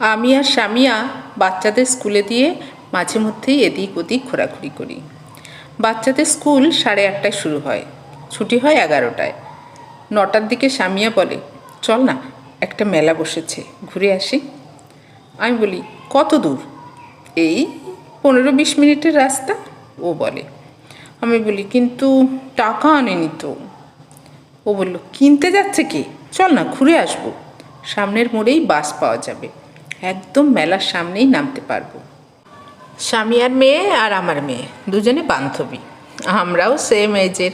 আমি আর স্বামীয়া বাচ্চাদের স্কুলে দিয়ে মাঝে মধ্যেই এদিক ওদিক ঘোরাঘুরি করি। বাচ্চাদের স্কুল সাড়ে আটটায় শুরু হয়, ছুটি হয় এগারোটায়। নটার দিকে স্বামীয়া বলে, চল না, একটা মেলা বসেছে, ঘুরে আসি। আমি বলি, কত দূর? এই পনেরো বিশ মিনিটের রাস্তা, ও বলে। আমি বলি, কিন্তু টাকা আনেনি তো। ও বলল, কিনতে যাচ্ছে কি? চল না, ঘুরে আসব। সামনের মোড়েই বাস পাওয়া যাবে। একদম মেলার সামনেই নামতে পারব। স্বামী আর মেয়ে আর আমার মেয়ে, দুজনে বান্ধবী। আমরাও সেম এজের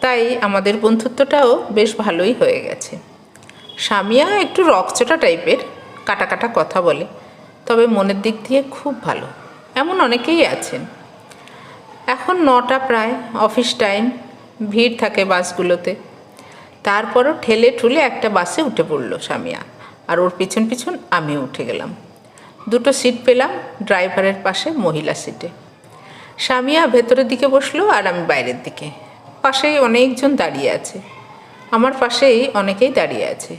তাই আমাদের বন্ধুত্বটাও বেশ ভালোই হয়ে গেছে। স্বামীয়া একটু রকচটা টাইপের, কাটা কাটা কথা বলে। তবে মনের দিক দিয়ে খুব ভালো। এমন অনেকেই আছেন। এখন নটা প্রায় অফিস টাইম ভিড় থাকে বাসগুলোতে। তারপরও ঠেলে ঠুলে একটা বাসে উঠে পড়ল স্বামীয়া। আর ওর পিছন পিছন আমিও উঠে গেলাম। দুটো সিট পেলাম ড্রাইভারের পাশে মহিলা সিটে স্বামীয়া ভেতরের দিকে বসল আর আমি বাইরের দিকে। পাশেই অনেকজন দাঁড়িয়ে আছে। আমার পাশেই অনেকেই দাঁড়িয়ে আছে।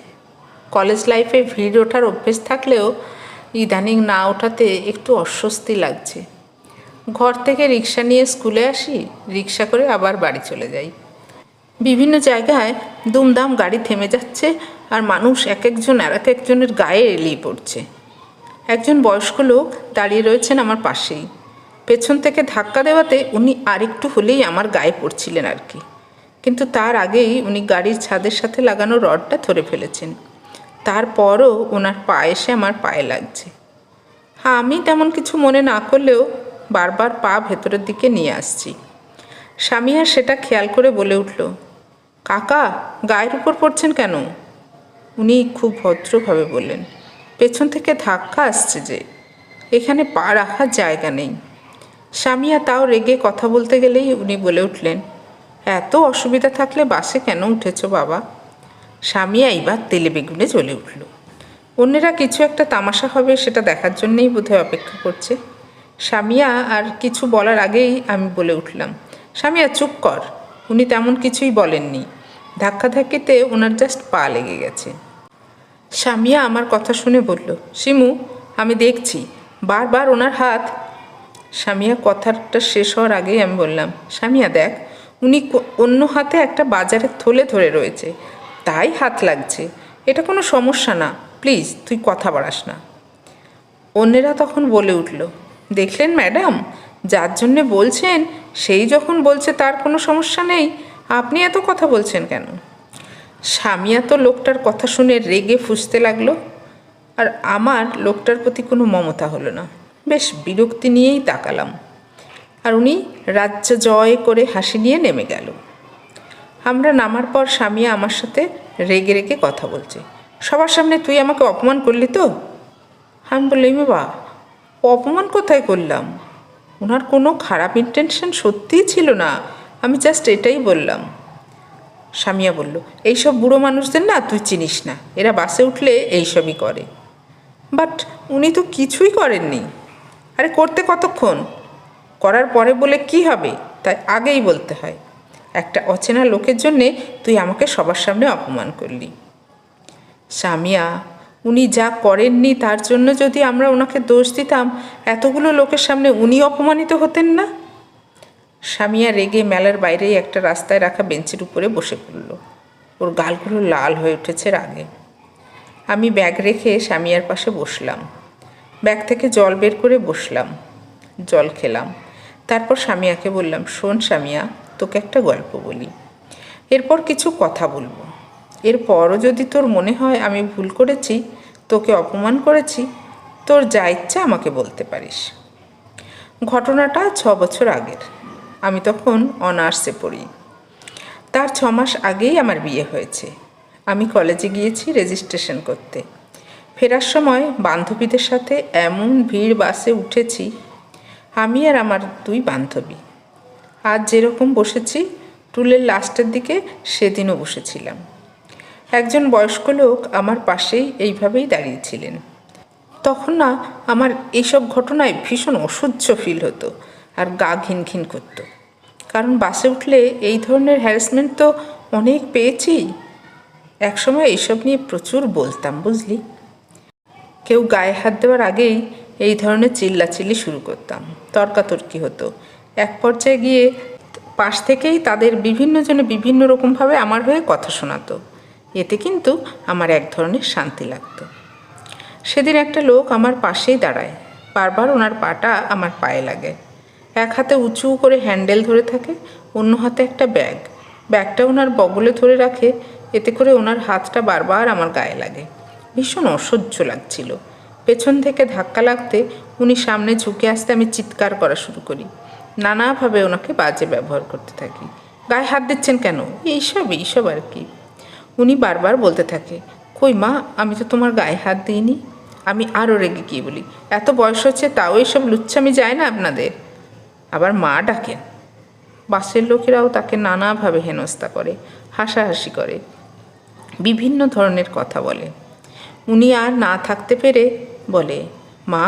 কলেজ লাইফে ভিড় ওঠার অভ্যেস থাকলেও ইদানিং না ওঠাতে একটু অস্বস্তি লাগছে। ঘর থেকে রিক্সা নিয়ে স্কুলে আসি, রিক্সা করে আবার বাড়ি চলে যাই। বিভিন্ন জায়গায় দুমদাম গাড়ি থেমে যাচ্ছে আর মানুষ এক একজন আর এক একজনের গায়ে এলিয়ে পড়ছে। একজন বয়স্ক লোক দাঁড়িয়ে রয়েছেন আমার পাশেই। পেছন থেকে ধাক্কা দেওয়াতে উনি আরেকটু হলেই আমার গায়ে পড়ছিলেন আর কি। কিন্তু তার আগেই উনি গাড়ির ছাদের সাথে লাগানো রডটা ধরে ফেলেছেন। তারপরও ওনার পা এসে আমার পায়ে লাগছে। হ্যাঁ আমি তেমন কিছু মনে না করলেও বারবার পা ভেতরের দিকে নিয়ে আসছি। স্বামী আর সেটা খেয়াল করে বলে উঠল, কাকা, গায়ের উপর পড়ছেন কেন? উনি খুব ভদ্রভাবে বললেন, পেছন থেকে ধাক্কা আসছে যে, এখানে পা রাখার জায়গা নেই। স্বামীয়া তাও রেগে কথা বলতে গেলেই উনি বলে উঠলেন, এত অসুবিধা থাকলে বাসে কেন উঠেছো বাবা? স্বামীয়া এইবার তেলে বেগুনে জ্বলে উঠল। অন্যেরা কিছু একটা তামাশা হবে সেটা দেখার জন্যেই বোধহয় অপেক্ষা করছে। স্বামীয়া আর কিছু বলার আগেই আমি বলে উঠলাম স্বামীয়া চুপ কর, উনি তেমন কিছুই বলেননি। ধাক্কাধাক্কিতে ওনার জাস্ট পা লেগে গেছে। স্বামীয়া আমার কথা শুনে বলল, শিমু, আমি দেখছি। বারবার ওনার হাত স্বামিয়া কথাটা শেষ হওয়ার আগেই আমি বললাম স্বামিয়া দেখ, উনি অন্য হাতে একটা বাজারের থলে ধরে রয়েছে। তাই হাত লাগছে। এটা কোনো সমস্যা না। প্লিজ, তুই কথা বাড়াস না। অন্যেরা তখন বলে উঠল, দেখলেন ম্যাডাম? যার জন্যে বলছেন, সেই যখন বলছে তার কোনো সমস্যা নেই। আপনি এত কথা বলছেন কেন? স্বামীয়া তো লোকটার কথা শুনে রেগে ফুসতে লাগল। আর আমার লোকটার প্রতি কোনো মমতা হলো না। বেশ বিরক্তি নিয়েই তাকালাম। আর উনি রাজ্য জয় করে হাসি নিয়ে নেমে গেল। আমরা নামার পর স্বামী আমার সাথে রেগে রেগে কথা বলছে। সবার সামনে তুই আমাকে অপমান করলি তো? আমি বললাম বাবা অপমান কোথায় করলাম? ওনার কোনো খারাপ ইন্টেনশন সত্যিই ছিল না। আমি জাস্ট এটাই বললাম। স্বামীয়া বলল, এইসব বুড়ো মানুষদের না তুই চিনিস না। এরা বাসে উঠলে এইসবই করে। বাট উনি তো কিছুই করেননি। আরে করতে কতক্ষণ? করার পরে বলে কি হবে? তাই আগেই বলতে হয়। একটা অচেনা লোকের জন্যে তুই আমাকে সবার সামনে অপমান করলি। স্বামীয়া উনি যা করেননি তার জন্য যদি আমরা ওনাকে দোষ দিতাম, এতগুলো লোকের সামনে উনি অপমানিত হতেন না? স্বামীয়া রেগে মেলার বাইরেই একটা রাস্তায় রাখা বেঞ্চের উপরে বসে পড়ল। ওর গালগুলো লাল হয়ে উঠেছে রাগে। আমি ব্যাগ রেখে স্বামীয়ার পাশে বসলাম। ব্যাগ থেকে জল বের করে বসলাম। জল খেলাম। তারপর স্বামীয়াকে বললাম, শোন স্বামীয়া, তোকে একটা গল্প বলি। এরপর কিছু কথা বলব। এরপরও যদি তোর মনে হয় আমি ভুল করেছি, তোকে অপমান করেছি, তোর যা ইচ্ছা আমাকে বলতে পারিস। ঘটনাটা ছ বছর আগের। আমি তখন অনার্সে পড়ি। তার ছ মাস আগেই আমার বিয়ে হয়েছে। আমি কলেজে গিয়েছি রেজিস্ট্রেশন করতে। ফেরার সময় বান্ধবীদের সাথে এমন ভিড় বাসে উঠেছি, আমি আর আমার দুই বান্ধবী। আজ যেরকম বসেছি টুলের লাস্টের দিকে সেদিনও বসেছিলাম। একজন বয়স্ক লোক আমার পাশেই এইভাবেই দাঁড়িয়েছিলেন তখন না, আমার এইসব ঘটনায় ভীষণ অসহ্য ফিল হতো আর গা ঘিন ঘিন করতো। কারণ বাসে উঠলে এই ধরনের হ্যারাসমেন্ট তো অনেক পেয়েছি একসময় এইসব নিয়ে প্রচুর বলতাম, বুঝলি? কেউ গায়ে হাত দেওয়ার আগেই এই ধরনের চিল্লাচিল্লি শুরু করতাম, তর্কাতর্কি হতো। এক পর্যায়ে গিয়ে পাশ থেকেই তাদের বিভিন্ন জনে বিভিন্ন রকমভাবে আমার হয়ে কথা শোনাতো। এতে কিন্তু আমার এক ধরনের শান্তি লাগতো। সেদিন একটা লোক আমার পাশেই দাঁড়ায়। বারবার ওনার পাটা আমার পায়ে লাগে। এক হাতে উঁচু করে হ্যান্ডেল ধরে থাকে, অন্য হাতে একটা ব্যাগ। ব্যাগটা ওনার বগলে ধরে রাখে, এতে করে ওনার হাতটা বারবার আমার গায়ে লাগে। ভীষণ অসহ্য লাগছিল। পেছন থেকে ধাক্কা লাগতে উনি সামনে ঝুঁকে আসতে আমি চিৎকার করা শুরু করি। নানাভাবে ওনাকে বাজে ব্যবহার করতে থাকি। গায়ে হাত দিচ্ছেন কেন? এইসব এইসব আর কি। উনি বারবার বলতে থাকে, কই মা, আমি তো তোমার গায়ে হাত দিইনি। আমি আরও রেগে গিয়ে বলি, এত বয়স হচ্ছে, তাও এইসব লুচ্ছামি যায় না আপনাদের? আবার মা ডাকেন বাসের লোকেরাও তাকে নানাভাবে হেনস্থা করে, হাসাহাসি করে, বিভিন্ন ধরনের কথা বলে। উনি আর না থাকতে পেরে বলে, মা,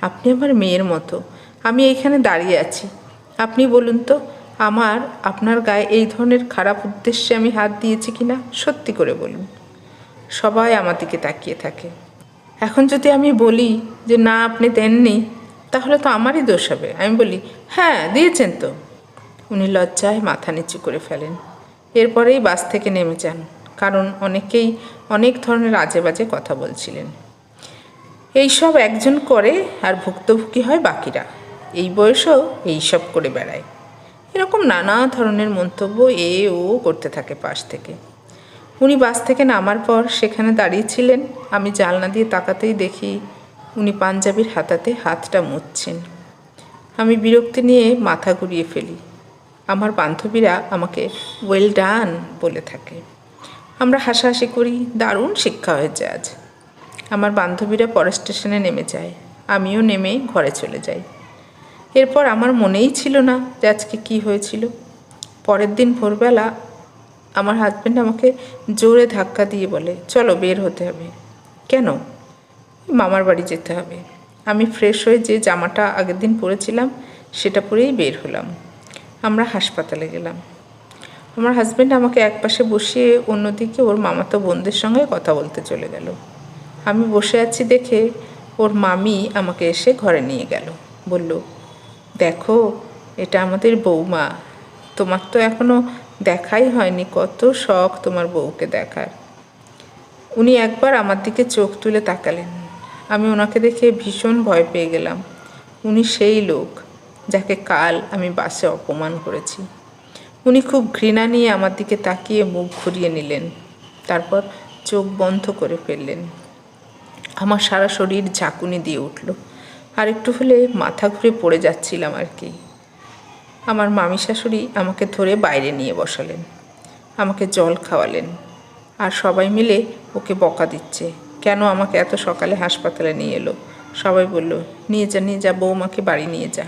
আপনি আমার মেয়ের মতো, আমি এইখানে দাঁড়িয়ে আছি। আপনি বলুন তো, আমার, আপনার গায়ে এই ধরনের খারাপ উদ্দেশ্যে আমি হাত দিয়েছি কি না সত্যি করে বলুন। সবাই আমার দিকে তাকিয়ে থাকে। এখন যদি আমি বলি যে, না, আপনি দেননি তাহলে তো আমারই দোষ হবে। আমি বলি হ্যাঁ দিয়েছেন তো। উনি লজ্জায় মাথা নিচু করে ফেলেন। এরপরেই বাস থেকে নেমে যান, কারণ অনেকেই অনেক ধরনের আজে বাজে কথা বলছিলেন। এইসব একজন করে আর ভুক্তভোগী হয় বাকিরা। এই বয়সেও এইসব করে বেড়ায়। এরকম নানা ধরনের মন্তব্য এ, ও করতে থাকে পাশ থেকে। উনি বাস থেকে নামার পর সেখানে দাঁড়িয়েছিলেন আমি জানলা দিয়ে তাকাতেই দেখি উনি পাঞ্জাবির হাতাতে হাতটা মুছছেন। আমি বিরক্তি নিয়ে মাথা ঘুরিয়ে ফেলি। আমার বান্ধবীরা আমাকে ওয়েল ডান বলে থাকে। আমরা হাসাহাসি করি, দারুণ শিক্ষা হয়েছে আজ। আমার বান্ধবীরা পরের স্টেশনে নেমে যায়। আমিও নেমে ঘরে চলে যাই। এরপর আমার মনেই ছিল না যে আজকে কী হয়েছিল। পরের দিন ভোরবেলা আমার হাজব্যান্ড আমাকে জোরে ধাক্কা দিয়ে বলে, চলো বের হতে হবে। কেন? মামার বাড়ি যেতে হবে। আমি ফ্রেশ হয়ে যে জামাটা আগের দিন পরেছিলাম, সেটা পরেই বের হলাম। আমরা হাসপাতালে গেলাম। আমার হাজব্যান্ড আমাকে একপাশে বসিয়ে অন্যদিকে ওর মামাতো বোনদের সঙ্গে কথা বলতে চলে গেল। আমি বসে আছি দেখে ওর মামি আমাকে এসে ঘরে নিয়ে গেল। বলল, দেখো, এটা আমাদের বৌমা। তোমার তো এখনও দেখাই হয়নি, কত শখ তোমার বউকে দেখার। উনি একবার আমার দিকে চোখ তুলে তাকালেন। আমি ওনাকে দেখে ভীষণ ভয় পেয়ে গেলাম। উনি সেই লোক যাকে কাল আমি বাসে অপমান করেছি। উনি খুব ঘৃণা নিয়ে আমার দিকে তাকিয়ে মুখ ঘুরিয়ে নিলেন, তারপর চোখ বন্ধ করে ফেললেন। আমার সারা শরীর ঝাঁকুনি দিয়ে উঠল, আর একটু হলে মাথা ঘুরে পড়ে যাচ্ছিলাম আর কি। আমার মামি শাশুড়ি আমাকে ধরে বাইরে নিয়ে বসালেন, আমাকে জল খাওয়ালেন, আর সবাই মিলে ওকে বকা দিচ্ছে। কেন আমাকে এত সকালে হাসপাতালে নিয়ে এলো? সবাই বলল, নিয়ে যা নিয়ে যা, বৌমাকে বাড়ি নিয়ে যা।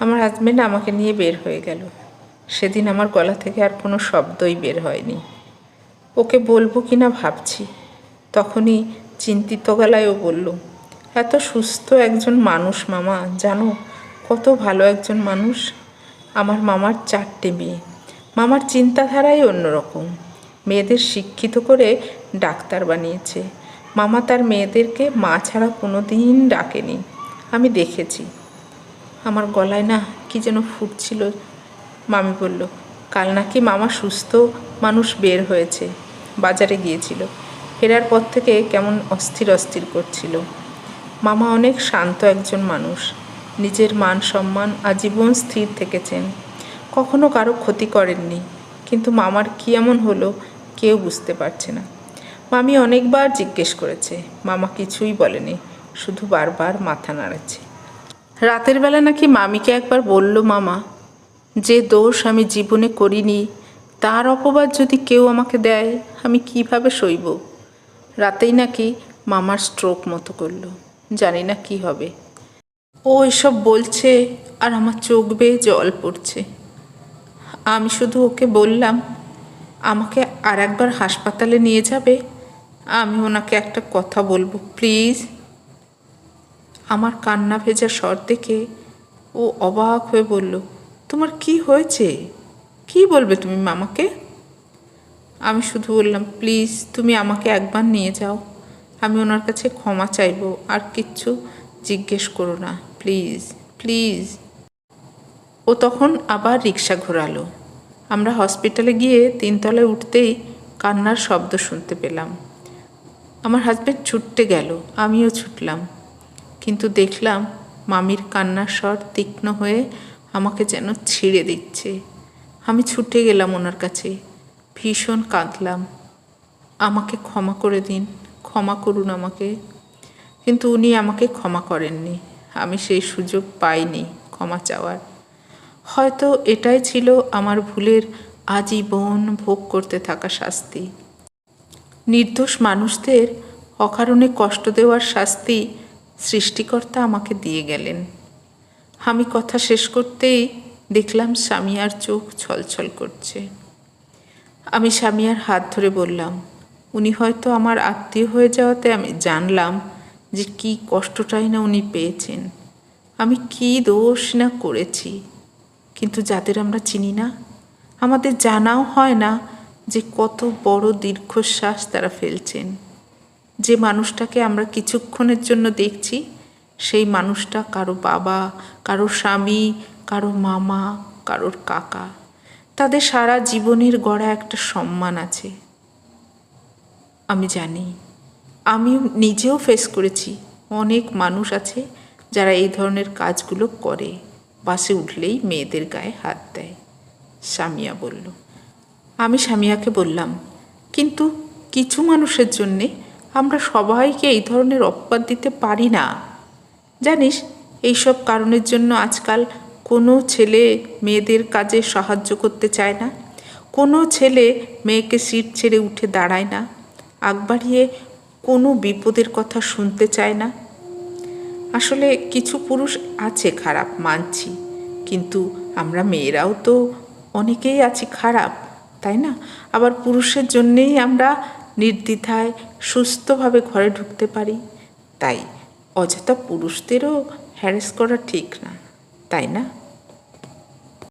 আমার হাজব্যান্ড আমাকে নিয়ে বের হয়ে গেল। সেদিন আমার গলা থেকে আর কোনো শব্দই বের হয়নি। ওকে বলব কি না ভাবছি? তখনই চিন্তিত গলায়ও বলল, এত সুস্থ একজন মানুষ মামা, জানো? কত ভালো একজন মানুষ। আমার মামার চারটে মেয়ে। মামার চিন্তাধারাই অন্যরকম। মেয়েদের শিক্ষিত করে ডাক্তার বানিয়েছে। মামা তার মেয়েদেরকে মা ছাড়া কোনো দিন ডাকেনি। আমি দেখেছি। আমার গলায় না কি যেন ফুটছিল। মামি বলল, কাল নাকি মামা সুস্থ মানুষ বের হয়েছে। বাজারে গিয়েছিল। ফেরার পর থেকে কেমন অস্থির অস্থির করছিল। মামা অনেক শান্ত একজন মানুষ। নিজের মান সম্মান আজীবন স্থির থেকেছেন। কখনো কারও ক্ষতি করেননি। কিন্তু মামার কী এমন হলো কেউ বুঝতে পারছে না। মামি অনেকবার জিজ্ঞেস করেছে, মামা কিছুই বলেনি, শুধু বারবার মাথা নাড়াচ্ছে। রাতের বেলা নাকি মামিকে একবার বলল, মামা, যে দোষ আমি জীবনে করিনি, তার অপবাদ যদি কেউ আমাকে দেয়, আমি কীভাবে সইব? রাতেই নাকি মামার স্ট্রোক মতো করল, জানি না কি হবে। ও এসব বলছে আর আমার চোখ বেয়ে জল পড়ছে। আমি শুধু ওকে বললাম, আমাকে আর একবার হাসপাতালে নিয়ে যাবে? আমি ওনাকে একটা কথা বলব, প্লিজ। আমার কান্না ভেজা স্বর দেখে ও অবাক হয়ে বলল, তোমার কি হয়েছে? কি বলবে তুমি মামাকে আমি শুধু বললাম, প্লিজ, তুমি আমাকে একবার নিয়ে যাও। আমি ওনার কাছে ক্ষমা চাইব, আর কিচ্ছু জিজ্ঞেস করো না, প্লিজ প্লিজ। ও তখন আবার রিক্সা ঘোরালো। আমরা হসপিটালে গিয়ে তিনতলায় উঠতেই কান্নার শব্দ শুনতে পেলাম। আমার হাজব্যান্ড ছুটতে গেল, আমিও ছুটলাম। কিন্তু দেখলাম মামির কান্নার স্বর তীক্ষ্ণ হয়ে আমাকে যেন ছিঁড়ে দিচ্ছে। আমি ছুটে গেলাম ওনার কাছে, ভীষণ কাঁদলাম। আমাকে ক্ষমা করে দিন, ক্ষমা করুন আমাকে। কিন্তু উনি আমাকে ক্ষমা করেননি, আমি সেই সুযোগ পাইনি ক্ষমা চাওয়ার। হয়তো এটাই ছিল আমার ভুলের আজীবন ভোগ করতে থাকা শাস্তি। নির্দোষ মানুষদের অকারণে কষ্ট দেওয়ার শাস্তি সৃষ্টিকর্তা আমাকে দিয়ে গেলেন। আমি কথা শেষ করতেই দেখলাম স্বামীয়ার চোখ ছলছল করছে। আমি স্বামীয়ার হাত ধরে বললাম, উনি হয়তো আমার আত্মীয় হয়ে যাওয়াতে আমি জানলাম যে কি কষ্টটাই না উনি পেয়েছেন। আমি কি দোষ না করেছি? কিন্তু যাদের আমরা চিনি না, আমাদের জানাও হয় না যে কত বড় দীর্ঘশ্বাস তারা ফেলছেন। যে মানুষটাকে আমরা কিছুক্ষণের জন্য দেখছি, সেই মানুষটা কারও বাবা, কারও স্বামী, কারও মামা, কারোর কাকা। তাদের সারা জীবনের গড়া একটা সম্মান আছে। আমি জানি, আমি নিজেও ফেস করেছি, অনেক মানুষ আছে যারা এই ধরনের কাজগুলো করে। বাসে উঠলেই মেয়েদের গায়ে হাত দেয়, সামিয়া বলল। আমি সামিয়াকে বললাম, কিন্তু কিছু মানুষের জন্যে আমরা সবাইকে এই ধরনের অপবাদ দিতে পারি না। জানিস, এইসব কারণের জন্য আজকাল কোনো ছেলে মেয়েদের কাজে সাহায্য করতে চায় না, কোনো ছেলে মেয়েকে সিট ছেড়ে উঠে দাঁড়ায় না, আগ বাড়িয়ে কোনো বিপদের কথা শুনতে চায় না। আসলে কিছু পুরুষ আছে খারাপ, মানছি, কিন্তু আমরা মেয়েরাও তো অনেকেই আছি খারাপ। তাই না? আবার পুরুষের জন্যেই আমরা নির্দ্বিধায় সুস্থভাবে ঘরে ঢুকতে পারি। তাই অযথা পুরুষদেরও হ্যারেস করা ঠিক না। তাই না?